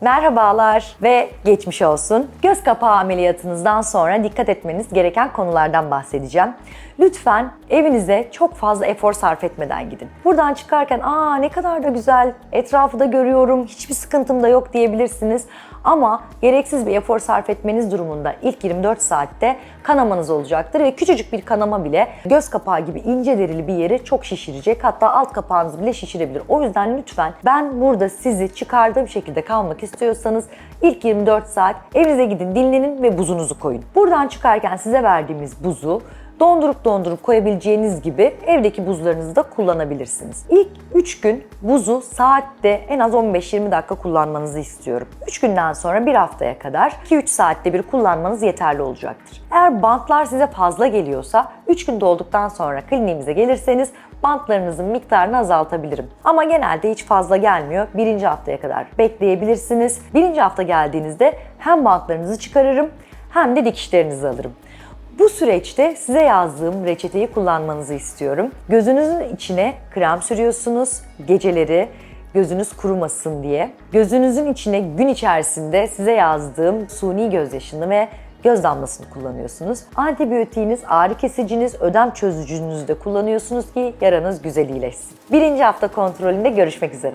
Merhabalar ve geçmiş olsun. Göz kapağı ameliyatınızdan sonra dikkat etmeniz gereken konulardan bahsedeceğim. Lütfen evinize çok fazla efor sarf etmeden gidin. Buradan çıkarken aa ne kadar da güzel, etrafı da görüyorum, hiçbir sıkıntım da yok diyebilirsiniz. Ama gereksiz bir efor sarf etmeniz durumunda ilk 24 saatte kanamanız olacaktır ve küçücük bir kanama bile göz kapağı gibi ince derili bir yeri çok şişirecek. Hatta alt kapağınızı bile şişirebilir. O yüzden lütfen ben burada sizi çıkardığım şekilde kalmak istiyorsanız ilk 24 saat evinize gidin, dinlenin ve buzunuzu koyun. Buradan çıkarken size verdiğimiz buzu dondurup dondurup koyabileceğiniz gibi evdeki buzlarınızı da kullanabilirsiniz. İlk 3 gün buzu saatte en az 15-20 dakika kullanmanızı istiyorum. 3 günden sonra bir haftaya kadar 2-3 saatte bir kullanmanız yeterli olacaktır. Eğer bantlar size fazla geliyorsa 3 gün dolduktan sonra kliniğimize gelirseniz bantlarınızın miktarını azaltabilirim. Ama genelde hiç fazla gelmiyor. Birinci haftaya kadar bekleyebilirsiniz. Birinci hafta geldiğinizde hem bantlarınızı çıkarırım hem de dikişlerinizi alırım. Bu süreçte size yazdığım reçeteyi kullanmanızı istiyorum. Gözünüzün içine krem sürüyorsunuz geceleri gözünüz kurumasın diye. Gözünüzün içine gün içerisinde size yazdığım suni gözyaşını ve göz damlasını kullanıyorsunuz. Antibiyotiğiniz, ağrı kesiciniz, ödem çözücünüzü de kullanıyorsunuz ki yaranız güzel iyileşsin. Birinci hafta kontrolünde görüşmek üzere.